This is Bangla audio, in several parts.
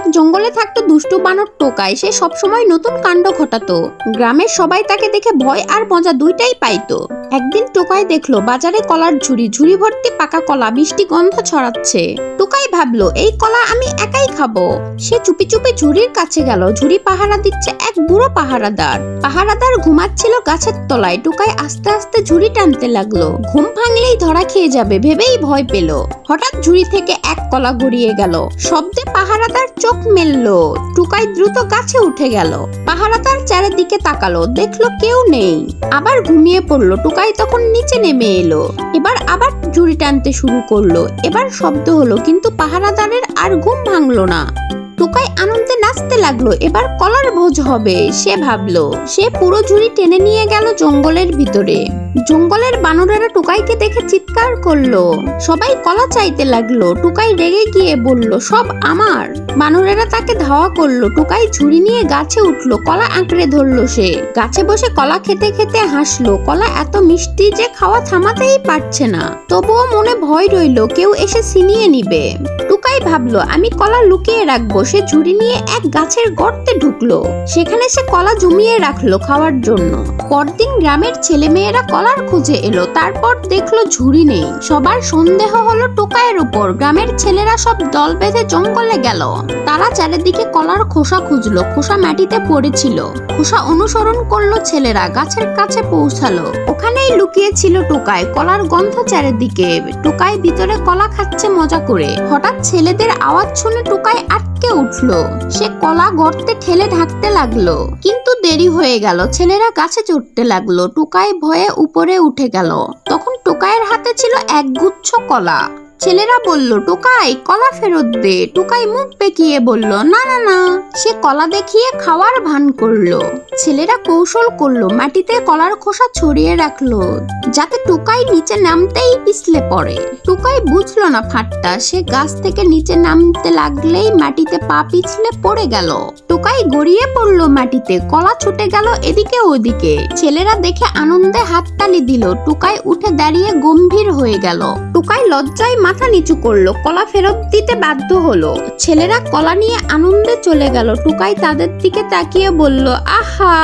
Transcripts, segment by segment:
এক জঙ্গলে থাকতো দুষ্টু বানর টোকায় সে সবসময় নতুন কাণ্ড ঘটাতো। গ্রামের সবাই তাকে দেখে ভয় আর মজা দুইটাই পাইতো। একদিন টোকাই দেখল বাজারে কলার ঝুড়ি ঝুড়ি ভর্তি পাকা কলা, মিষ্টি গন্ধ ছড়াচ্ছে। টোকাই ভাবলো, এই কলা আমি একাই খাব। সে চুপি চুপি ঝুড়ির কাছে গেল। ঝুড়ি পাহারা দিচ্ছে এক বুড়ো পাহারাদার। পাহারাদার ঘুমাচ্ছিল গাছের তলায়। টুকাই আস্তে আস্তে ঝুড়ি টানতে লাগল। ঘুম ভাঙলেই ধরা খেয়ে যাবে ভেবেই ভয় পেল। হঠাৎ ঝুড়ি থেকে এক কলা গড়িয়ে গেল। শব্দে পাহারাদার চোখ মেললো। টুকাই দ্রুত গাছে উঠে গেল। পাহারাদার চারিদিকে তাকালো। দেখল কেউ নেই। আবার ঘুমিয়ে পড়ল। টুকাই তখন নিচে নেমে এলো। এবার আবার ঝুড়ি টানতে শুরু করল। এবার শব্দ হলো, কিন্তু পাহারাদারের আর ঘুম ভাঙলো না। টুকাই আনন্দে নাচতে লাগল। এবার কলার ভোজ হবে, সে ভাবলো। সে পুরো ঝুড়ি টেনে নিয়ে গেল জঙ্গলের ভিতরে। জঙ্গলের বানরেরা টুকাইকে দেখে চিৎকার করল। সবাই কলা চাইতে লাগল। টুকাই রেগে গিয়ে বলল, সব আমার! বানরেরা তাকে ধাওয়া করল। টুকাই ঝুড়ি নিয়ে গাছে উঠল। কলা আঁকড়ে ধরলো সে। গাছে বসে কলা খেতে খেতে হাসলো। কলা এত মিষ্টি যে খাওয়া থামাতেই পারছে না। তবুও মনে ভয় রইল, কেউ এসে ছিনিয়ে নিবে। টুকাই ভাবলো, আমি কলা লুকিয়ে রাখব সে ঝুড়ি নিয়ে এক গাছের গর্তে ঢুকলো। সেখানে সে কলা জমিয়ে রাখল খাওয়ার জন্য। পরদিন গ্রামের ছেলেমেয়েরা কলার খুঁজে এলো, তারপর দেখল ঝুড়ি নেই। সবার সন্দেহ হলো টোকাইয়ের উপর। গ্রামের ছেলেরা সব দল বেঁধে জঙ্গলে গেল। তারা চারিদিকে কলার খোসা খুঁজলো, খোসা মাটিতে পড়েছিল। খোসা অনুসরণ করল ছেলেরা, গাছের কাছে পৌঁছালো। ওখানেই লুকিয়ে ছিল টোকাই। কলার গন্ধ চারিদিকে। টোকায় ভিতরে কলা খাচ্ছে মজা করে। হঠাৎ ছেলেদের আওয়াজ শুনে টোকাই আটকে উঠল। সে কলা গর্তে ঠেলে ঢাকতে লাগল। কিন্তু দেরি হয়ে গেল। ছেলেরা গাছে চড়তে লাগল। টুকাই ভয়ে উপরে উঠে গেল। তখন টোকায়ের হাতে ছিল এক গুচ্ছ কলা। ছেলেরা বলল, টোকাই, কলা ফেরত দে। টোকাই মুখ বেঁকিয়ে বলল, না না না। সে কলা দেখিয়ে খাওয়ার ভান করল। ছেলেরা কৌশল করল, মাটিতে কলার খোসা ছড়িয়ে রাখল, যাতে টোকাই নিচে নামতেই পিছলে পড়ে। টোকাই বুঝলো না ফাটটা, সে গাছ থেকে নিচে নামতে লাগলেই মাটিতে পা পিছলে পড়ে গেল। টুকাই গড়িয়ে পড়ল মাটিতে, কলা ছুটে গেল এদিকে ওদিকে। ছেলেরা দেখে আনন্দে হাততালি দিল, টুকাই উঠে দাঁড়িয়ে গম্ভীর হয়ে গেল। টোকাই লজ্জায় মাথা নিচু করল, কলা ফেরত দিতে বাধ্য হলো। ছেলেরা কলা নিয়ে আনন্দে চলে গেল। টুকাই তাদের দিকে তাকিয়ে বলল, আহা,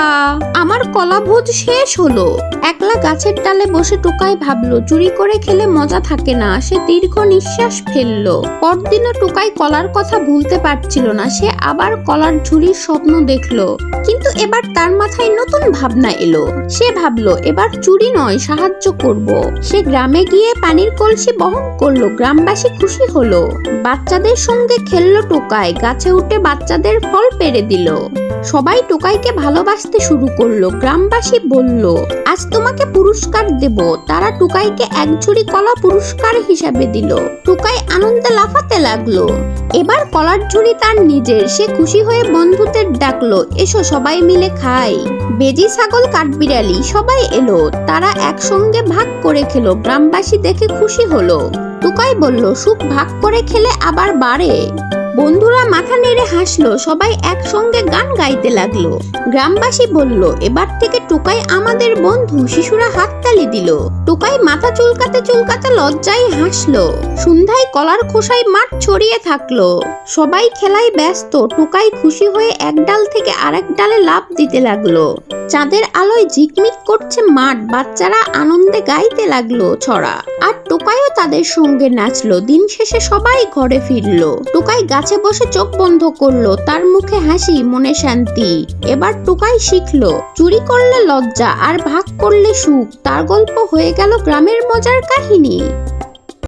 আমার কলা ভোজ শেষ হলো। একলা গাছের ডালে বসে টুকাই ভাবলো, চুরি করে খেলে মজা থাকে না। সে দীর্ঘ নিঃশ্বাস ফেলল। পরদিনও টুকাই কলার কথা ভুলতে পারছিল না। সে আবার কলার ঝুড়ির স্বপ্ন দেখল। কিন্তু এবার তার মাথায় নতুন ভাবনা এলো। সে ভাবলো, এবার চুরি নয়, সাহায্য করব। সে গ্রামে গিয়ে পানির কলসি বহন করল, গ্রামবাসী খুশি হলো। বাচ্চাদের সঙ্গে খেললো টোকাই গাছে উঠে বাচ্চাদের ফল পেরে দিল। সবাই টোকাইকে ভালোবাসতে শুরু করল। গ্রামবাসী বলল, আজ তোমাকে পুরস্কার দেব। তারা টুকাইকে এক ঝুড়ি কলা পুরস্কার হিসাবে দিল। টোকাই আনন্দে লাফাতে লাগল। এবার কলার ঝুড়ি তার নিজের। সে খুশি হয়ে বন্ধুদের ডাকলো, এসো সবাই মিলে খাই। বেজি ছাগল কাঠবিড়ালি, সবাই এলো। তারা একসঙ্গে ভাগ করে খেলো। গ্রামবাসী দেখে খুশি হলো। টুকাই বলল, সুখ ভাগ করে খেলে আবার বাড়ে। বন্ধুরা মাথা নেড়ে হাসলো, সবাই একসঙ্গে গান গাইতে লাগল। গ্রামবাসী বলল, এবার থেকে টোকাই আমাদের বন্ধু। শিশুরা হাততালি দিল। টোকাই মাথা চুলকাতে চুলকাতে লজ্জায় হাসলো। সন্ধ্যায় কলার খোসায় মাঠ ছড়িয়ে থাকল। সবাই খেলায় ব্যস্ত, টোকাই খুশি হয়ে এক ডাল থেকে আরেক ডালে লাভ দিতে লাগল। চাঁদের আলোয় ঝিকমিক করছে মাঠ, বাচ্চারা আনন্দে গাইতে লাগল ছড়া। আর টোকাইও তাদের সঙ্গে নাচলো। দিন শেষে সবাই ঘরে ফিরলো। টুকাই গাছে বসে চোখ বন্ধ করল। তার মুখে হাসি, মনে শান্তি। এবার টুকাই শিখলো, চুরি করলে লজ্জা আর ভাগ করলে সুখ। তার গল্প হয়ে গেল গ্রামের মজার কাহিনী।